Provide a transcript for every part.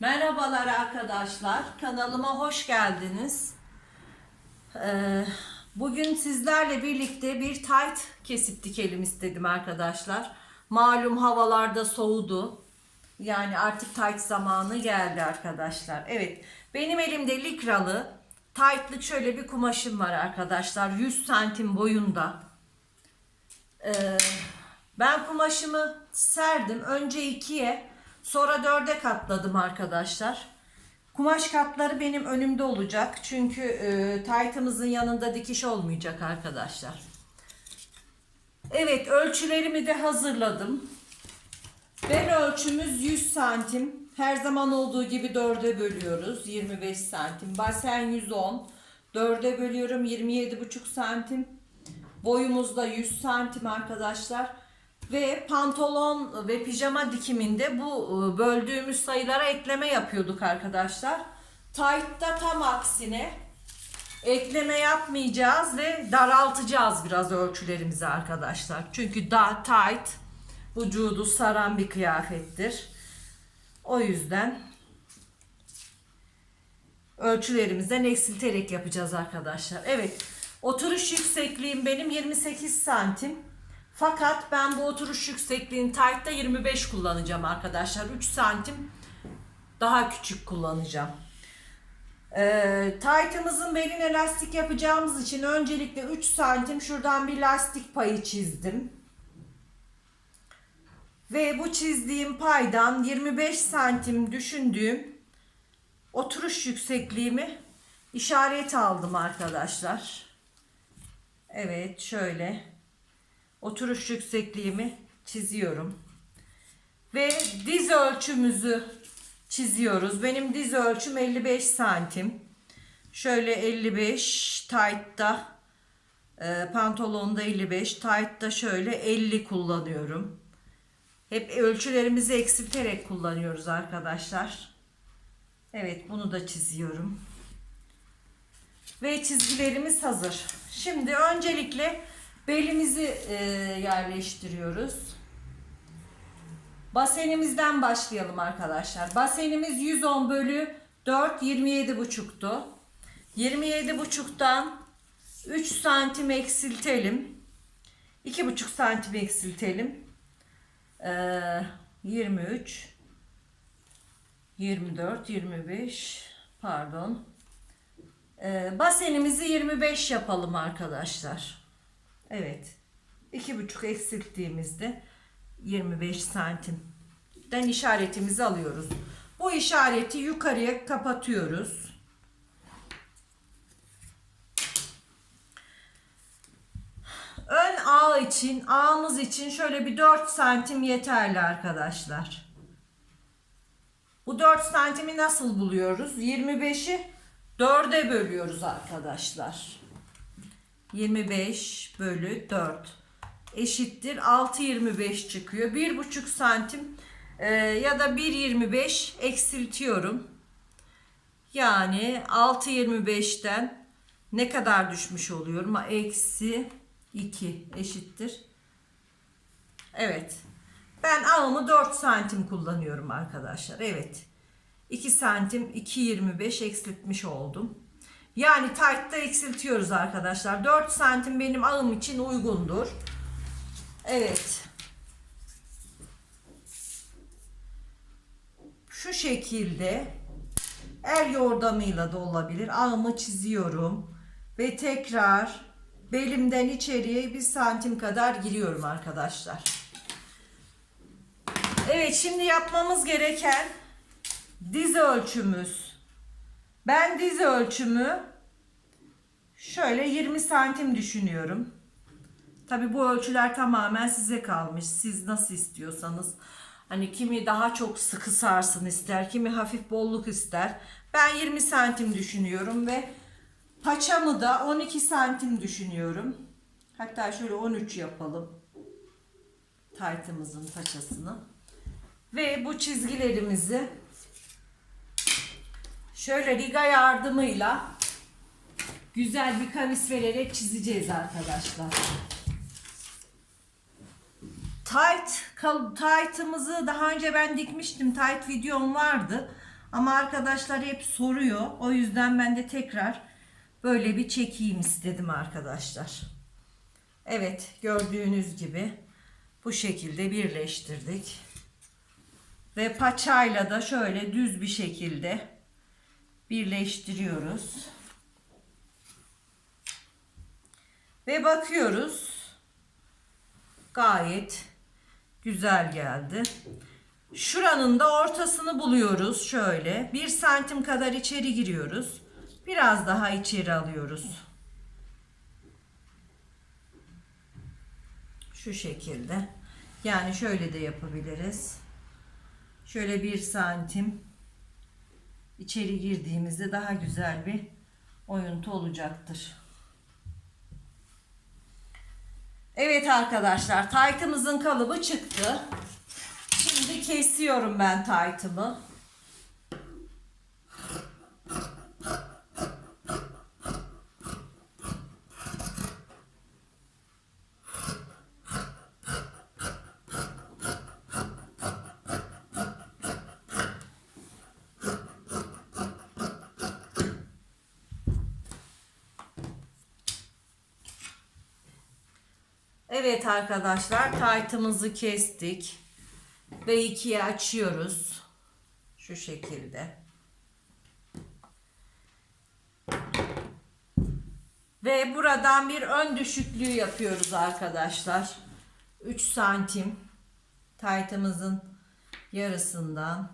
Merhabalar arkadaşlar. Kanalıma hoş geldiniz. Ee, bugün sizlerle birlikte bir tight kesip dikelim istedim arkadaşlar. Malum havalarda soğudu. Yani artık tight zamanı geldi arkadaşlar. Evet benim elimde likralı tightlık şöyle bir kumaşım var arkadaşlar. 100 santim boyunda. Ee, ben kumaşımı serdim. Önce ikiye sonra dörde katladım arkadaşlar. Kumaş katları benim önümde olacak. Çünkü e, taytımızın yanında dikiş olmayacak arkadaşlar. Evet ölçülerimi de hazırladım. Bel ölçümüz 100 santim. Her zaman olduğu gibi dörde bölüyoruz. 25 santim. Basen 110. Dörde bölüyorum 27,5 santim. Boyumuz da 100 santim arkadaşlar. Ve pantolon ve pijama dikiminde bu e, böldüğümüz sayılara ekleme yapıyorduk arkadaşlar. Tight'ta tam aksine ekleme yapmayacağız ve daraltacağız biraz ölçülerimizi arkadaşlar. Çünkü da tight vücudu saran bir kıyafettir. O yüzden ölçülerimizden eksilterek yapacağız arkadaşlar. Evet oturuş yüksekliğim benim 28 santim. Fakat ben bu oturuş yüksekliğini tight'ta 25 kullanacağım arkadaşlar. 3 santim daha küçük kullanacağım. Ee, tight'ımızın beline lastik yapacağımız için öncelikle 3 santim şuradan bir lastik payı çizdim. Ve bu çizdiğim paydan 25 santim düşündüğüm oturuş yüksekliğimi işaret aldım arkadaşlar. Evet şöyle oturuş yüksekliğimi çiziyorum. Ve diz ölçümüzü çiziyoruz. Benim diz ölçüm 55 santim. Şöyle 55 tight'ta e, pantolonda 55 tight'ta şöyle 50 kullanıyorum. Hep ölçülerimizi eksilterek kullanıyoruz arkadaşlar. Evet bunu da çiziyorum. Ve çizgilerimiz hazır. Şimdi öncelikle belimizi e, yerleştiriyoruz. Basenimizden başlayalım arkadaşlar. Basenimiz 110 bölü 4 27 buçuktu. 27 buçuktan 3 santim eksiltelim. 2,5 santim eksiltelim. Ee, 23 24 25 pardon ee, basenimizi 25 yapalım arkadaşlar evet iki buçuk eksilttiğimizde 25 santimden işaretimizi alıyoruz bu işareti yukarıya kapatıyoruz Ön ağ için, ağımız için şöyle bir 4 santim yeterli arkadaşlar. Bu 4 santimi nasıl buluyoruz? 25'i 4'e bölüyoruz arkadaşlar. 25 bölü 4 eşittir 6.25 çıkıyor. 1,5 santim e, ya da 1.25 eksiltiyorum. Yani 6.25'ten ne kadar düşmüş oluyorum? Eksi 2 eşittir. Evet. Ben ağımı 4 santim kullanıyorum arkadaşlar. Evet. 2 santim 2.25 eksiltmiş oldum. Yani tight'ta eksiltiyoruz arkadaşlar. 4 santim benim ağım için uygundur. Evet. Şu şekilde el yordamıyla da olabilir. Ağımı çiziyorum. Ve tekrar belimden içeriye bir santim kadar giriyorum arkadaşlar. Evet şimdi yapmamız gereken diz ölçümüz. Ben diz ölçümü şöyle 20 santim düşünüyorum. Tabi bu ölçüler tamamen size kalmış. Siz nasıl istiyorsanız. Hani kimi daha çok sıkı sarsın ister, kimi hafif bolluk ister. Ben 20 santim düşünüyorum ve paçamı da 12 santim düşünüyorum. Hatta şöyle 13 yapalım. Taytımızın paçasını. Ve bu çizgilerimizi şöyle riga yardımıyla güzel bir kavis vererek çizeceğiz arkadaşlar. Tight, kal- tight'ımızı daha önce ben dikmiştim. Tight videom vardı. Ama arkadaşlar hep soruyor. O yüzden ben de tekrar böyle bir çekeyim istedim arkadaşlar. Evet gördüğünüz gibi bu şekilde birleştirdik. Ve paçayla da şöyle düz bir şekilde birleştiriyoruz. Ve bakıyoruz. Gayet güzel geldi. Şuranın da ortasını buluyoruz şöyle. Bir santim kadar içeri giriyoruz. Biraz daha içeri alıyoruz. Şu şekilde. Yani şöyle de yapabiliriz. Şöyle bir santim içeri girdiğimizde daha güzel bir oyuntu olacaktır. Evet arkadaşlar taytımızın kalıbı çıktı. Şimdi kesiyorum ben taytımı. Evet arkadaşlar taytımızı kestik ve ikiye açıyoruz. Şu şekilde. Ve buradan bir ön düşüklüğü yapıyoruz arkadaşlar. 3 santim taytımızın yarısından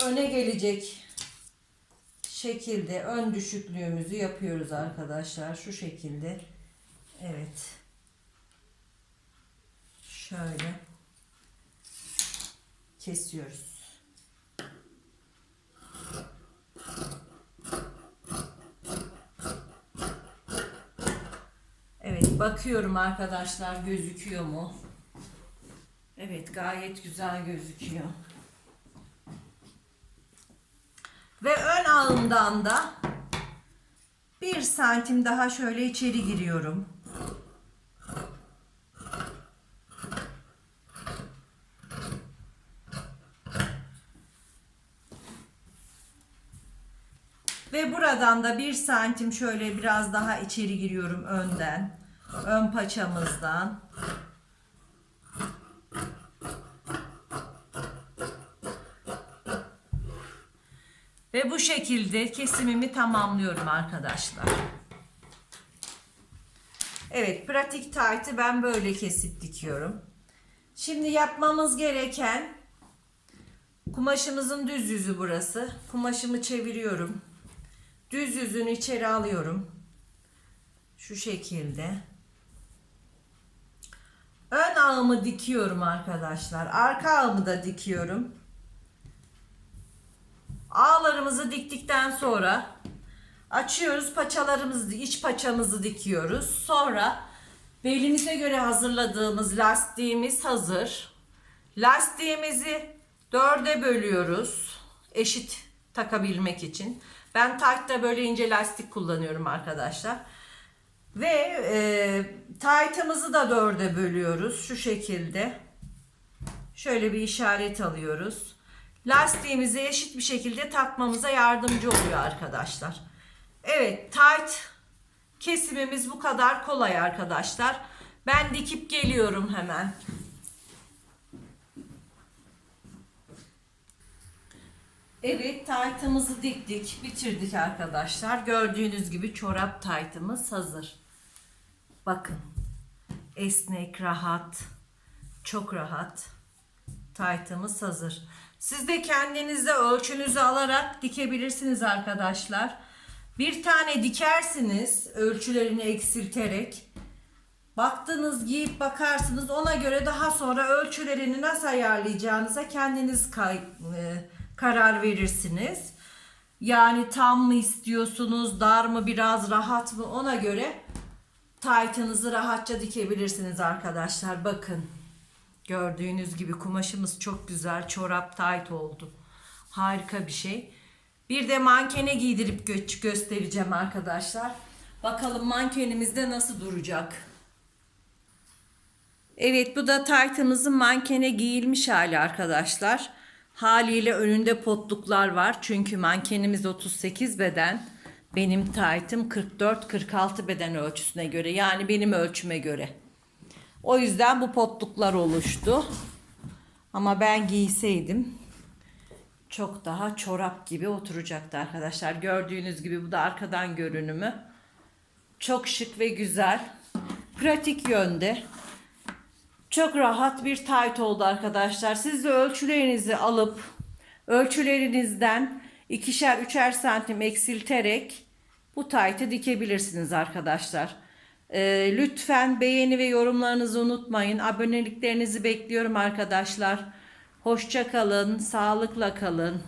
öne gelecek şekilde ön düşüklüğümüzü yapıyoruz arkadaşlar. Şu şekilde. Evet. Şöyle kesiyoruz. Evet bakıyorum arkadaşlar gözüküyor mu? Evet gayet güzel gözüküyor. Ve ön ağımdan da bir santim daha şöyle içeri giriyorum. Ve buradan da bir santim şöyle biraz daha içeri giriyorum önden. Ön paçamızdan. Ve bu şekilde kesimimi tamamlıyorum arkadaşlar. Evet pratik taytı ben böyle kesip dikiyorum. Şimdi yapmamız gereken kumaşımızın düz yüzü burası. Kumaşımı çeviriyorum. Düz yüzünü içeri alıyorum. Şu şekilde. Ön ağımı dikiyorum arkadaşlar. Arka ağımı da dikiyorum. Ağlarımızı diktikten sonra açıyoruz paçalarımızı, iç paçamızı dikiyoruz. Sonra belimize göre hazırladığımız lastiğimiz hazır. Lastiğimizi dörde bölüyoruz. Eşit takabilmek için. Ben tight'ta böyle ince lastik kullanıyorum arkadaşlar. Ve e, tight'ımızı da dörde bölüyoruz. Şu şekilde. Şöyle bir işaret alıyoruz. Lastiğimizi eşit bir şekilde takmamıza yardımcı oluyor arkadaşlar. Evet tight kesimimiz bu kadar kolay arkadaşlar. Ben dikip geliyorum hemen. Evet taytımızı diktik bitirdik arkadaşlar. Gördüğünüz gibi çorap taytımız hazır. Bakın esnek rahat çok rahat taytımız hazır. Siz de kendinizde ölçünüzü alarak dikebilirsiniz arkadaşlar. Bir tane dikersiniz ölçülerini eksilterek. Baktınız giyip bakarsınız ona göre daha sonra ölçülerini nasıl ayarlayacağınıza kendiniz kay, e, karar verirsiniz. Yani tam mı istiyorsunuz, dar mı, biraz rahat mı ona göre taytınızı rahatça dikebilirsiniz arkadaşlar. Bakın. Gördüğünüz gibi kumaşımız çok güzel. Çorap tayt oldu. Harika bir şey. Bir de mankene giydirip gö- göstereceğim arkadaşlar. Bakalım mankenimizde nasıl duracak. Evet bu da taytımızın mankene giyilmiş hali arkadaşlar. Haliyle önünde potluklar var. Çünkü mankenimiz 38 beden. Benim taytım 44-46 beden ölçüsüne göre. Yani benim ölçüme göre. O yüzden bu potluklar oluştu. Ama ben giyseydim çok daha çorap gibi oturacaktı arkadaşlar. Gördüğünüz gibi bu da arkadan görünümü. Çok şık ve güzel. Pratik yönde. Çok rahat bir tayt oldu arkadaşlar. Siz de ölçülerinizi alıp ölçülerinizden ikişer üçer santim eksilterek bu taytı dikebilirsiniz arkadaşlar. Ee, lütfen beğeni ve yorumlarınızı unutmayın. Aboneliklerinizi bekliyorum arkadaşlar. Hoşça kalın, sağlıkla kalın.